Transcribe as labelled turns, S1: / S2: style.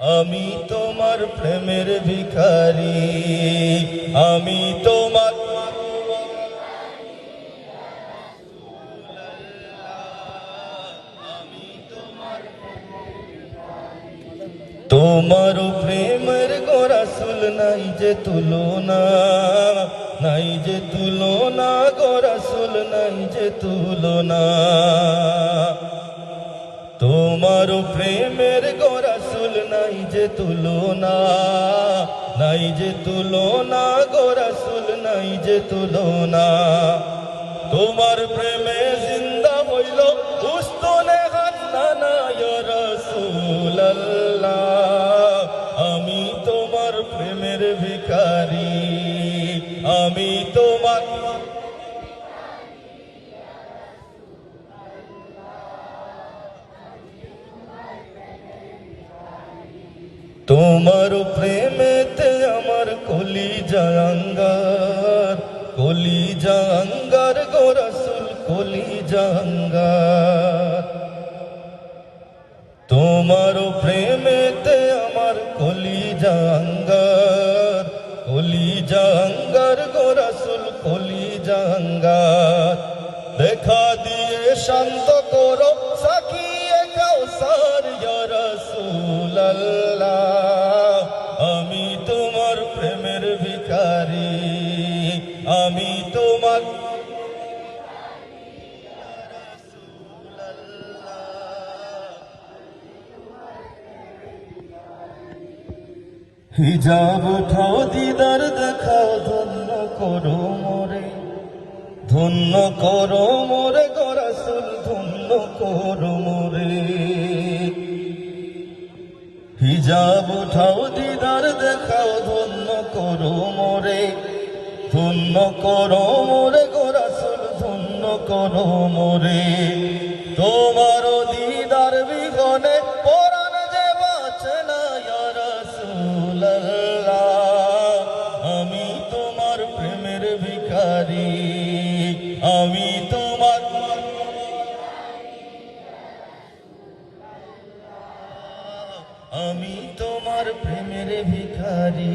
S1: আমি তোমার প্রেমের ভিখারি, আমি তোমার তোমার প্রেমের গোরাসুল নাই যে তুলনা, নাই যে তুলনা গোরাসুল নাই যে তুলনা। তোমার প্রেমের গোরাসুল নাই যে তুলনা, নাই যে তুলনা গোরাসুল নাই যে তুলনা। তোমার প্রেমে জিন্দা হইল উস্তনে হান্নানা ইয়া রাসূলুল্লাহ। আমি তোমার প্রেমের ভিখারি, আমি তোমার তোমার প্রেমেতে আমার কলি জাঙ্গার কলি জাঙ্গার গোরসুল কলি জাঙ্গার তোমার প্রেমেতে আমার কলি জাঙ্গার কলি জাঙ্গার গোরসুল কলি জাঙ্গার দেখা দিয়ে শান্ত করো, সাকিয়ে কাউসার, ইয়া রাসূলুল্লাহ। আমি তোমার হিজাব উঠাও, দিদার দেখাও, ধন্য করো মোরে। ধন্য করো মোরে, গরাসুল, ধন্য করো মোরে। হিজাব উঠাও, দিদার দেখাও, ধন্য করো মোরে। ধন্য করো মোরে গোরাসুল ধন্য করো মোরে। তোমার দিদার বিঘনে পরাণ যে বাঁচে না আমি তোমার প্রেমের ভিখারি, আমি তোমার আমি তোমার প্রেমের ভিখারি।